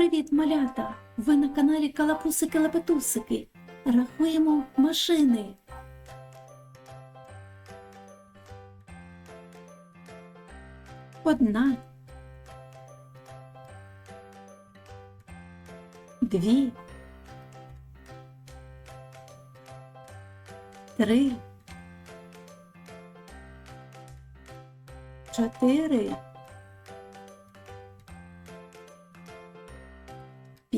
Привіт, малята! Ви на каналі Калапусики Лепетусики. Рахуємо машини. Одна. Дві. Три. Чотири.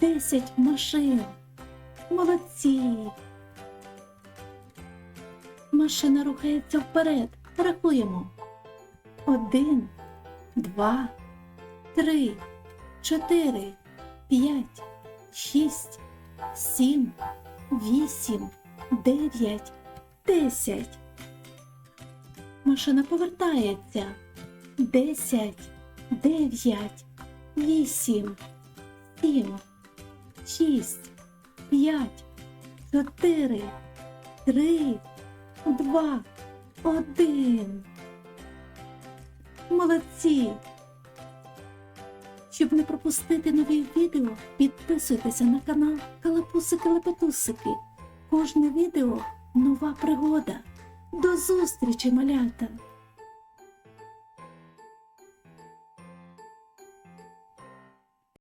Десять машин. Молодці. Машина рухається вперед. Рахуємо. Один, два, три, чотири, п'ять, шість, сім, вісім, дев'ять, десять. Машина повертається. Десять, дев'ять, вісім, сім, шість, п'ять, чотири, три, два, один. Молодці! Щоб не пропустити нові відео, підписуйтеся на канал Калапусики Лепетусики. Кожне відео нова пригода. До зустрічі, малята!